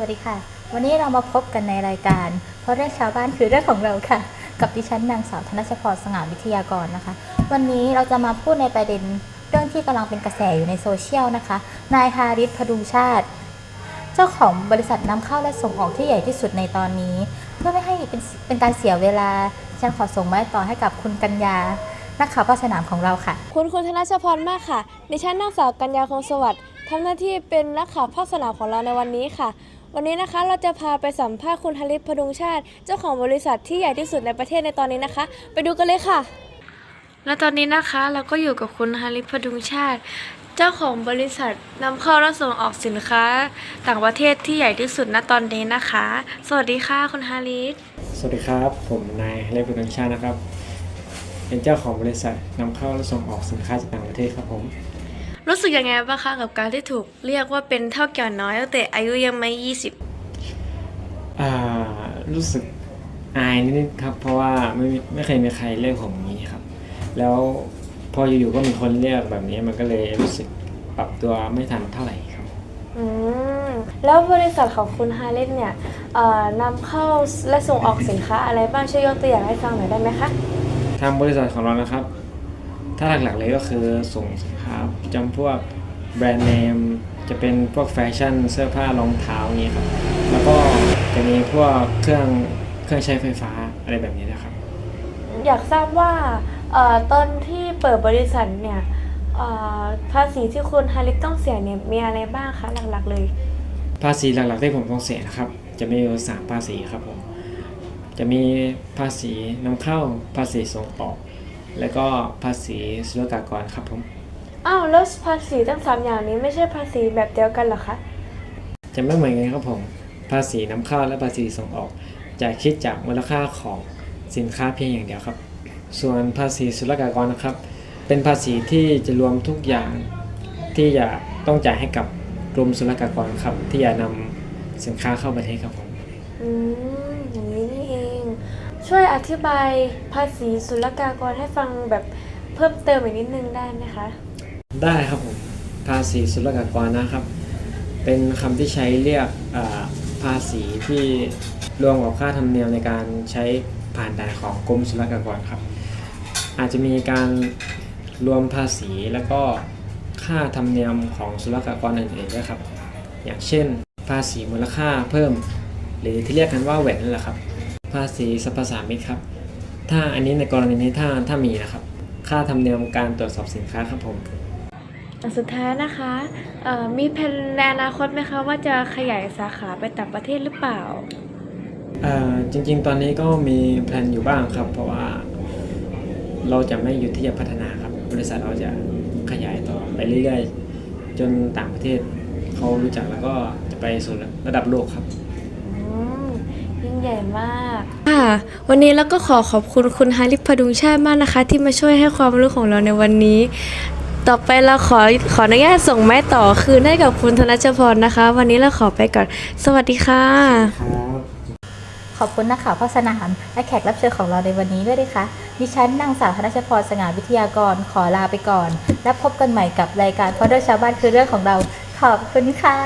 วัสดีค่ะ วันนี้เรามาพบกันในรายการ เพราะเรื่องชาวบ้านคือเรื่องของเราค่ะ กับดิฉันนางสาวธนชพรสง่าวิทยากรนะคะ วันนี้เราจะมาพูดในประเด็นเรื่องที่กำลังเป็นกระแสอยู่ในโซเชียลนะคะ นายฮาริสพดุงชาติ เจ้าของบริษัทนำเข้าและส่งออกที่ใหญ่ที่สุดในตอนนี้ เพื่อไม่ให้เป็นเป็นการเสียเวลาฉันขอส่งไม้ต่อให้กับคุณกัญญานักข่าวภาคสนามของเราค่ะ คุณคุณธนชพรมากค่ะ ดิฉันนางสาวกัญญาคงสวัสดิ์ทำหน้าที่เป็นนักข่าวภาคสนามของเราในวันนี้ค่ะ วันนี้นะคะเราจะพาไปสัมภาษณ์คุณฮาริสพดุงชาติ เจ้าของบริษัทที่ใหญ่ที่สุดในประเทศในตอนนี้นะคะ ไปดูกันเลยค่ะ และตอนนี้นะคะเราก็อยู่กับคุณฮาริสพดุงชาติ เจ้าของบริษัทนำเข้าและส่งออกสินค้า ต่างประเทศที่ใหญ่ที่สุดณตอนนี้นะคะ สวัสดีค่ะคุณฮาริสสวัสดีครับ ผมนายเลบุตังชาตินะครับ เป็นเจ้าของบริษัทนำเข้าและส่งออกสินค้าจากต่างประเทศครับผม รู้สึกยังไงบ้างคะกับการที่ถูกเรียกว่าเป็นเท่าแก่น้อยตั้งแต่อายุยังไม่20อ่ารู้สึกอายนิดๆครับ เพราะว่าไม่มีไม่เคยมีใครเรียกผมอย่างนี้ครับ แล้วพออยู่ๆก็มีคนเรียกแบบนี้มันก็เลยรู้สึกปรับตัวไม่ทันเท่าไหร่ครับ อืมแล้วบริษัทของคุณฮาริสเนี่ยเอ่อนำเข้าและส่งออกสินค้าอะไรบ้างช่วยยกตัวอย่างให้ฟังหน่อยได้ไหมคะ ทางบริษัทของเรานะครับ ถ้าหลักๆเลยก็คือส่งสินค้าจำพวกแบรนด์เนมจะเป็นพวกแฟชั่นเสื้อผ้ารองเท้านี้ครับ แล้วก็จะมีพวกเครื่องเครื่องใช้ไฟฟ้าอะไรแบบนี้นะครับ อยากทราบว่าเอ่อตอนที่เปิดบริษัทเนี่ยเอ่อภาษีที่คุณฮาริสต้องเสียเนี่ยมีอะไรบ้างคะหลักๆเลย ภาษีหลักๆที่ผมต้องเสียนะครับ จะมีอยู่สามภาษีครับผม จะมีภาษีนำเข้าภาษีส่งออก และก็ภาษีศุลกากรครับผม อ้าวแล้วภาษีทั้งสามอย่างนี้ไม่ใช่ภาษีแบบเดียวกันเหรอคะ จะไม่เหมือนกันครับผม ภาษีนำเข้าและภาษีส่งออก จะคิดจากมูลค่าของสินค้าเพียงอย่างเดียวครับ ส่วนภาษีศุลกากรนะครับ เป็นภาษีที่จะรวมทุกอย่างที่จะต้องจ่ายให้กับกรมศุลกากรครับ ที่จะนำสินค้าเข้าประเทศครับผม อืมอย่างนี้นี่เอง ช่วยอธิบายภาษีศุลกากรให้ฟังแบบเพิ่มเติมอีกนิดนึงได้ไหมคะ ได้ครับผมภาษีศุลกากรนะครับ เป็นคำที่ใช้เรียกภาษีที่รวมกับค่าธรรมเนียมในการใช้ผ่านด่านของกรมศุลกากรครับ อาจจะมีการรวมภาษีแล้วก็ค่าธรรมเนียมของศุลกากรอื่นๆด้วยครับ อย่างเช่น ภาษีมูลค่าเพิ่ม หรือที่เรียกกันว่าแหวนนั่นแหละครับ ภาษีสรรพสามิตครับ ถ้าอันนี้ในกรณีนี้ถ้าถ้ามีนะครับ ค่าธรรมเนียมการตรวจสอบสินค้าครับผมอันสุดท้ายนะคะเอ่อมีแผนในอนาคตไหมคะว่าจะขยายสาขาไปต่างประเทศหรือเปล่าเอ่อจริงๆ ตอนนี้ก็มีแพลนอยู่บ้างครับ เพราะว่าเราจะไม่หยุดที่จะพัฒนาครับ บริษัทเราจะขยายต่อไปเรื่อยๆ จนต่างประเทศเขารู้จักแล้วก็จะไปสู่ระดับโลกครับอืม ยิ่งใหญ่มากค่ะวันนี้เราก็ขอขอบคุณคุณฮาริพดุงชาติมากนะคะ ที่มาช่วยให้ความรู้ของเราในวันนี้ ต่อไปเราขอขออนุญาตส่งไม้ต่อคืนให้กับคุณธนชพรนะคะ วันนี้เราขอไปก่อนสวัสดีค่ะครับขอบคุณนักข่าวภาคสนามและแขกรับเชิญของเราในวันนี้ด้วยนะคะดิฉันนางสาวธนชพรสง่าวิทยากรขอลาไปก่อน และพบกันใหม่กับรายการเพราะเรื่องชาวบ้านคือเรื่องของเรา ขอบคุณค่ะ